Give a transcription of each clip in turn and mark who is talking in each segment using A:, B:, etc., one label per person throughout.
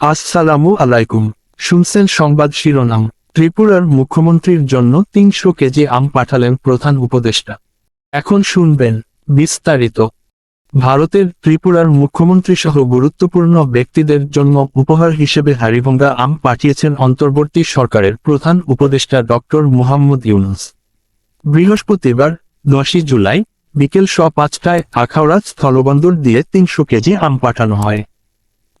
A: আসসালামু আলাইকুম। শুনছেন সংবাদ শিরোনাম। ত্রিপুরার মুখ্যমন্ত্রীর জন্য তিনশো কেজি আম পাঠালেন প্রধান উপদেষ্টা। এখন শুনবেন বিস্তারিত। ভারতের ত্রিপুরার মুখ্যমন্ত্রী সহ গুরুত্বপূর্ণ ব্যক্তিদের জন্য উপহার হিসেবে হারিভঙ্গা আম পাঠিয়েছেন অন্তর্বর্তী সরকারের প্রধান উপদেষ্টা ডক্টর মুহাম্মদ ইউনুস। বৃহস্পতিবার, দশই জুলাই, বিকেল স পাঁচটায় আখাউড়া স্থলবন্দর দিয়ে তিনশো কেজি আম পাঠানো হয়।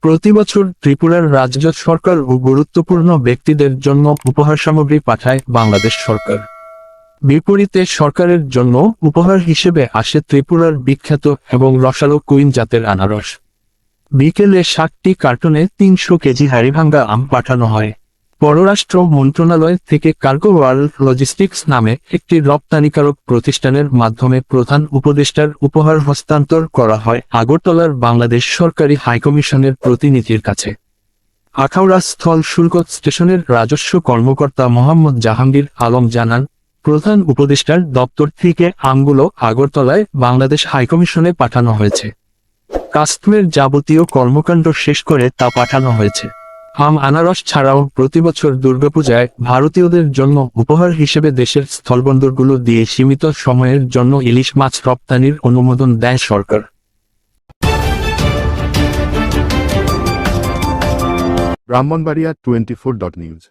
A: প্রতি বছর ত্রিপুরার রাজ্য সরকার ও গুরুত্বপূর্ণ ব্যক্তিদের জন্য উপহার সামগ্রী পাঠায় বাংলাদেশ সরকার। বিপরীতে সরকারের জন্য উপহার হিসেবে আসে ত্রিপুরার বিখ্যাত এবং রসালো কুইন জাতের আনারস। বিকেলে সাতটি কার্টুনে তিনশো কেজি হাড়িভাঙ্গা আম পাঠানো হয়। পররাষ্ট্র মন্ত্রণালয় থেকে কার্গো ওয়ার্ল্ড লজিস্টিক্স নামে একটি রপ্তানিকারক প্রতিষ্ঠানের মাধ্যমে প্রধান উপদেষ্টার উপহার হস্তান্তর করা হয় আগরতলার বাংলাদেশ সরকারি হাইকমিশনের প্রতিনিধির কাছে। আখাউড়া স্থল শুল্ক স্টেশনের রাজস্ব কর্মকর্তা মোহাম্মদ জাহাঙ্গীর আলম জানান, প্রধান উপদেষ্টার দপ্তর থেকে আমগুলো আগরতলায় বাংলাদেশ হাইকমিশনে পাঠানো হয়েছে। কাস্টমের যাবতীয় কর্মকাণ্ড শেষ করে তা পাঠানো হয়েছে। আম আনারস ছাড়াও প্রতিবছর দুর্গাপূজায় ভারতীয়দের জন্য উপহার হিসেবে দেশের স্থলবন্দরগুলো দিয়ে সীমিত সময়ের জন্য ইলিশ মাছ রপ্তানির অনুমোদন দেয় সরকার।
B: Brahmanbaria twenty four dot news.